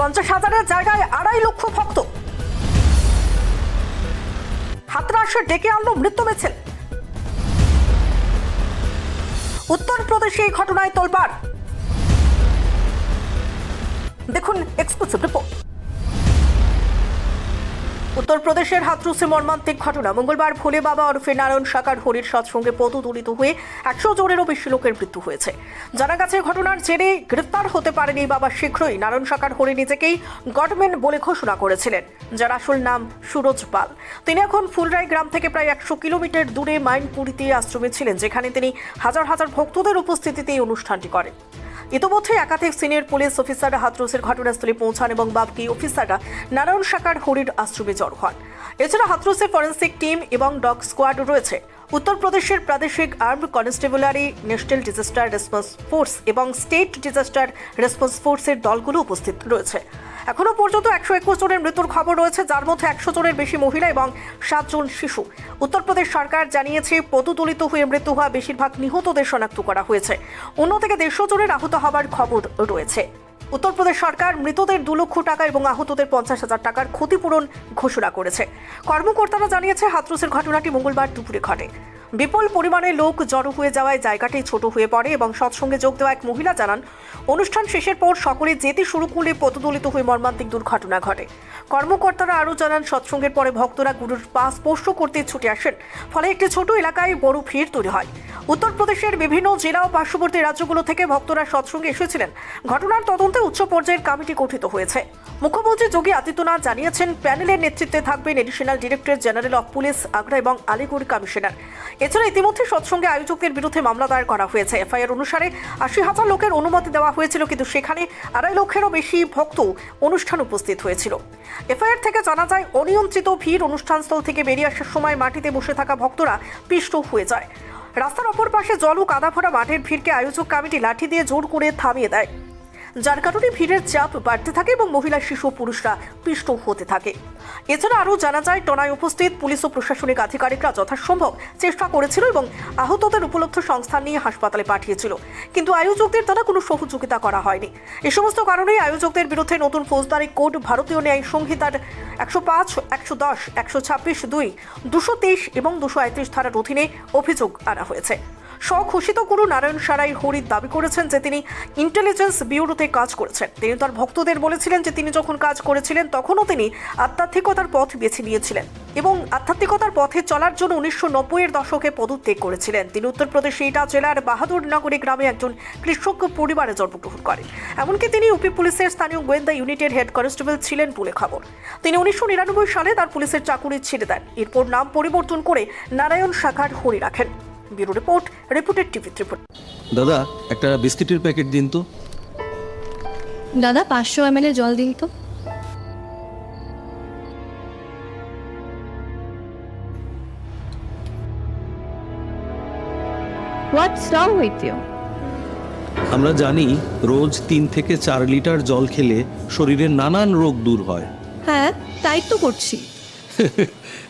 পঞ্চাশ হাজারের জায়গায় আড়াই লক্ষ ভক্ত। হাতরাসে ডেকে আনলো মৃত্যু মিছিল উত্তরপ্রদেশে এই ঘটনায় তোলপাড়। দেখুন এক্সক্লুসিভ রিপোর্ট উত্তরপ্রদেশের হাতরুসে মর্মান্তিক ঘটনা। মঙ্গলবার ভোলে বাবা ওরফে নারায়ণ সাকার হরির সৎসঙ্গে পদতুলিত হয়ে একশো জনেরও বেশি লোকের মৃত্যু হয়েছে। জানা গেছে, ঘটনার জেরে গ্রেফতার হতে পারেনি বাবা শীঘ্রই। নারায়ণ সাকার হরি নিজেকেই গডম্যান বলে ঘোষণা করেছিলেন, যার আসল নাম সুরজ পাল। তিনি এখন ফুলরাই গ্রাম থেকে প্রায় একশো কিলোমিটার দূরে মাইনপুরিতে আশ্রমে ছিলেন, যেখানে তিনি হাজার হাজার ভক্তদের উপস্থিতিতে এই অনুষ্ঠানটি করেন। ইতোমধ্যে একাধিক সিনিয়র পুলিশ অফিসার হাতরসের ঘটনাস্থলে পৌঁছান এবং বাপকি অফিসাররা নারায়ণ শাখার হরির আশ্রমে জড়ো হন। এছাড়া হাতরসের ফরেন্সিক টিম এবং ডগ স্কোয়াড রয়েছে। উত্তরপ্রদেশের প্রাদেশিক armed constabulary, national disaster response force এবং স্টেট ডিজাস্টার রেসপন্স ফোর্সের দলগুলো উপস্থিত রয়েছে। এখনও পর্যন্ত একশো একুশ জনের মৃত্যুর খবর রয়েছে, যার মধ্যে একশো জনের বেশি মহিলা এবং সাতজন শিশু। উত্তরপ্রদেশ সরকার জানিয়েছে পদতুলিত হয়ে মৃত্যু হওয়া বেশিরভাগ নিহতদের শনাক্ত করা হয়েছে। অন্য থেকে দেড়শো জনের আহত হওয়ার খবর রয়েছে। উত্তরপ্রদেশ সরকার মৃতদের দু লক্ষ টাকা এবং আহতদের পঞ্চাশ হাজার টাকার ক্ষতিপূরণ ঘোষণা করেছে। কর্মকর্তারা জানিয়েছে হাতরসের ঘটনাটি মঙ্গলবার দুপুরে ঘটে। বিপুল পরিমাণে লোক জড়ো হয়ে যাওয়ায় জায়গাটি ছোট হয়ে পড়ে এবং সৎসঙ্গে যোগ দেওয়া এক মহিলা জানান, অনুষ্ঠান শেষের পর সকলে যেতে শুরু করলে পদদলিত হয়ে মর্মান্তিক দুর্ঘটনা ঘটে। কর্মকর্তারা আরও জানান, সৎসঙ্গের পরে ভক্তরা গুরুর পা স্পর্শ করতে ছুটে আসেন, ফলে একটি ছোট এলাকায় বড় ভিড় তৈরি হয়। উত্তরপ্রদেশের বিভিন্ন জেলা ও পার্শ্ববর্তী রাজ্যগুলো থেকে ভক্তরা সৎসঙ্গে এসেছিলেন। ঘটনার তদন্তে উচ্চ পর্যায়ের কমিটি গঠিত হয়েছে। মুখ্যমন্ত্রী যোগী আদিত্যনাথ জানিয়েছেন, প্যানেলের নেতৃত্বে থাকবেন additional director general of police Agra এবং আলিগড় কমিশনার। এছাড়া ইতিমধ্যে সৎসঙ্গে আয়োজকদের বিরুদ্ধে মামলা দায়ের করা হয়েছে। এফআইআর অনুসারে আশি হাজার লোকের অনুমতি দেওয়া হয়েছিল, কিন্তু সেখানে আড়াই লক্ষেরও বেশি ভক্ত অনুষ্ঠান উপস্থিত হয়েছিল। এফআইআর থেকে জানা যায়, অনিয়ন্ত্রিত ভিড় অনুষ্ঠানস্থল থেকে বেরিয়ে আসার সময় মাটিতে বসে থাকা ভক্তরা পিষ্ট হয়ে যায়। রাস্তার অপর পাশে জল ও কাদা ভরা মাঠের ভিড়কে আয়োজক কমিটি লাঠি দিয়ে জোর করে থামিয়ে দেয়। যার কারণে ভিড়ের চাপ বাড়তে থাকে এবং মহিলা, শিশু পুরুষরা পিষ্ট হতে থাকে। এছাড়া আরও জানা যায়, টনায় উপস্থিত পুলিশ ও প্রশাসনিক আধিকারিকরা যথাসম্ভব চেষ্টা করেছিল এবং আহতদের উপলব্ধ সংস্থান নিয়ে হাসপাতালে পাঠিয়েছিল। কিন্তু আয়োজকদের দ্বারা কোনো সহযোগিতা করা হয়নি। এ সমস্ত কারণেই আয়োজকদের বিরুদ্ধে নতুন ফৌজদারি কোড, ভারতীয় ন্যায় সংহিতার একশো পাঁচ, একশো দশ, একশো ছাব্বিশ, দুই, দুশো তেইশ এবং দুশো আয়ত্রিশ ধারার অধীনে অভিযোগ আনা হয়েছে। স্বঘোষিত গুরু নারায়ণ সারাই হরিদ দাবি করেছেন যে তিনি ইন্টেলিজেন্স ব্যুরোতে কাজ করেছেন। তিনি তার ভক্তদের বলেছিলেন যে তিনি যখন কাজ করেছিলেন, তখনও তিনি আধ্যাত্মিকতার পথ বেছে নিয়েছিলেন এবং আধ্যাত্মিকতার পথে চলার জন্য উনিশশো নব্বইয়ের দশকে পদত্যাগ করেছিলেন। তিনি উত্তরপ্রদেশ ইটা জেলার বাহাদুর নগরী গ্রামে একজন কৃষক পরিবারে জন্মগ্রহণ করেন। এমনকি তিনি ইউপি পুলিশের স্থানীয় গোয়েন্দা ইউনিটের হেড কনস্টেবল ছিলেন বলে খবর। তিনি উনিশশো নিরানব্বই সালে তার পুলিশের চাকুরি ছেড়ে দেন। এরপর নাম পরিবর্তন করে নারায়ণ শাখার হরি রাখেন। Bureau report reported TV Tripura. দাদা একটা বিস্কিটের প্যাকেট দিন তো। দাদা পাঁচশো এম জল দিন তো। হোয়াটস রং উইথ ইউ আমরা জানি রোজ তিন থেকে চার লিটার জল খেলে শরীরের নানান রোগ দূর হয়। হ্যাঁ তাই তো করছি।